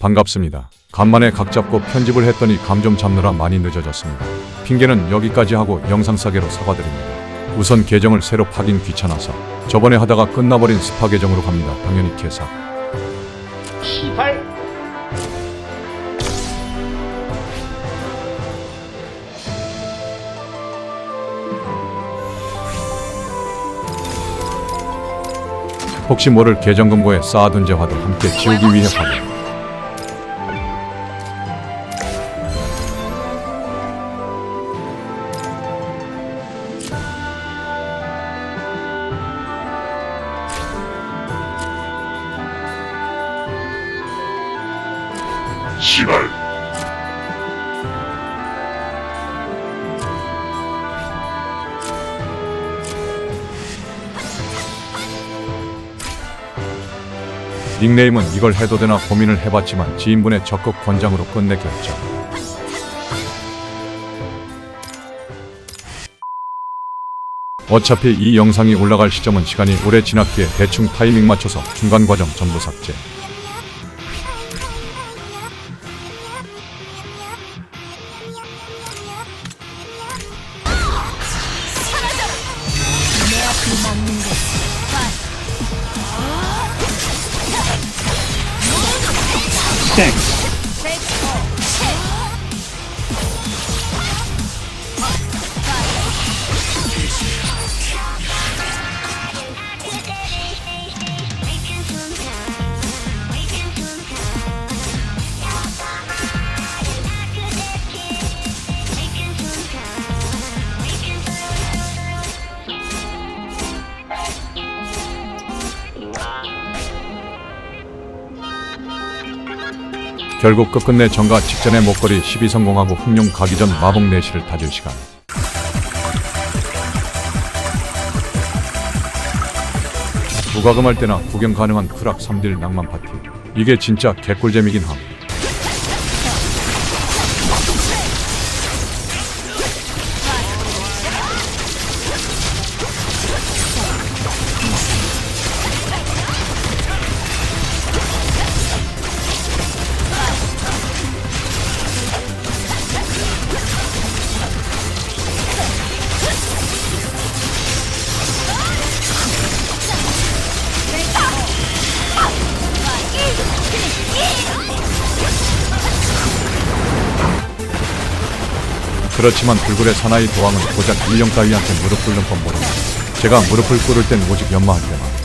반갑습니다. 간만에 각 잡고 편집을 했더니 감 좀 잡느라 많이 늦어졌습니다. 핑계는 여기까지 하고 영상 싸게로 사과드립니다. 우선 계정을 새로 파긴 귀찮아서 저번에 하다가 끝나버린 스파 계정으로 갑니다. 당연히 개사. 시발 혹시 모를 계정 금고에 쌓아둔 재화도 함께 지우기 위해 확인. 시발 닉네임은 이걸 해도 되나 고민을 해봤지만 지인분의 적극 권장으로 끝내 결정. 어차피 이 영상이 올라갈 시점은 시간이 오래 지났기에 대충 타이밍 맞춰서 중간 과정 전부 삭제. 땡 결국 끝끝내 정가 직전에 목걸이 12 성공하고 흑룡 가기 전 마법 내시를 다질 시간. 부가금할 때나 구경 가능한 크락 3딜 낭만 파티. 이게 진짜 개꿀잼이긴 함. 그렇지만 불굴의 사나이 도왕은 고작 일령 따위한테 무릎 꿇는 건 모릅니다. 제가 무릎을 꿇을 땐 오직 연마할 때만.